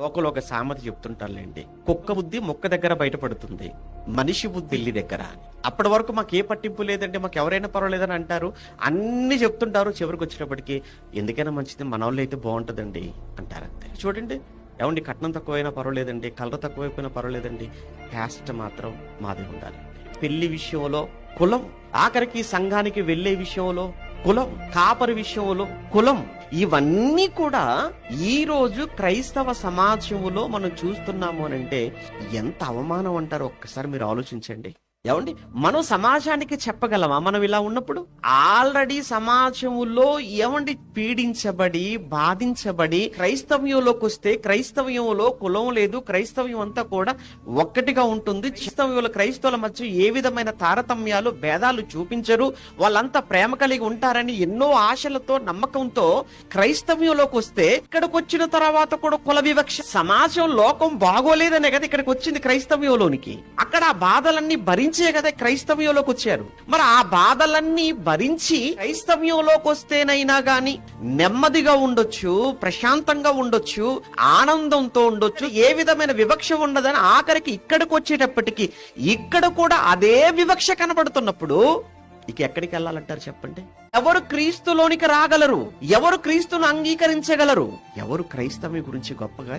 Local ఒక సామెత చెప్తుంటారులేండి. కుక్క బుద్ధి మొక్క దగ్గర బయటపడుతుంది. మనిషి బుద్ధి ఇల్లి దగ్గర అప్పటి వరకు మాకు ఏ పట్టింపు లేదంటే మాకు ఎవరైనా పర్వాలేదని అంటారు. అన్ని చెప్తుంటారు చివరికి వచ్చినప్పటికీ ఎందుకైనా మంచిది మన వాళ్ళు అయితే బాగుంటుందండి అంటారు అంతే. చూడండి ఏమండి కట్నం తక్కువైనా పర్వాలేదండి కలర్ తక్కువైపోయినా పర్వాలేదండి క్యాస్ట్ మాత్రం మాది ఉండాలి. పెళ్ళి విషయంలో కులం ఆఖరికి సంఘానికి వెళ్ళే విషయంలో కులం. కాపరి విషయంలో కులం. ఇవన్నీ కూడా ఈ రోజు క్రైస్తవ సమాజంలో మనం చూస్తున్నాము అని అంటే ఎంత అవమానం అంటారో ఒక్కసారి మీరు ఆలోచించండి. ఏమండి? మనం సమాజానికి చెప్పగలమా? మనం ఇలా ఉన్నప్పుడు ఆల్రెడీ సమాజంలో ఏమండి? పీడించబడి బాధించబడి క్రైస్తవ్యంలోకి వస్తే క్రైస్తవ్యంలో కులం లేదు క్రైస్తవ్యం అంతా కూడా ఒక్కటిగా ఉంటుంది. క్రైస్తవ్యుల క్రైస్తవుల మధ్య ఏ విధమైన తారతమ్యాలు భేదాలు చూపించరు. వాళ్ళంతా ప్రేమ కలిగి ఉంటారని ఎన్నో ఆశలతో నమ్మకంతో క్రైస్తవ్యంలోకి వస్తే ఇక్కడికి వచ్చిన తర్వాత కూడా కుల వివక్ష. సమాజం లోకం బాగోలేదనే కదా ఇక్కడికి వచ్చింది క్రైస్తవ్యంలోనికి. అక్కడ ఆ బాధలన్నీ భరించే కదా క్రైస్తవ్యంలోకి వచ్చారు. మరి ఆ బాధలన్నీ భరించి క్రైస్తవ్యంలోకి వస్తేనైనా గాని నెమ్మదిగా ఉండొచ్చు ప్రశాంతంగా ఉండొచ్చు ఆనందంతో ఉండొచ్చు ఏ విధమైన వివక్ష ఉండదని ఆఖరికి ఇక్కడికి వచ్చేటప్పటికి ఇక్కడ కూడా అదే వివక్ష కనబడుతున్నప్పుడు ఇక ఎక్కడికి వెళ్ళాలంటారు చెప్పండి? ఎవరు క్రీస్తులోనికి రాగలరు? ఎవరు క్రీస్తును అంగీకరించగలరు? ఎవరు క్రైస్తవ్యం గురించి గొప్పగా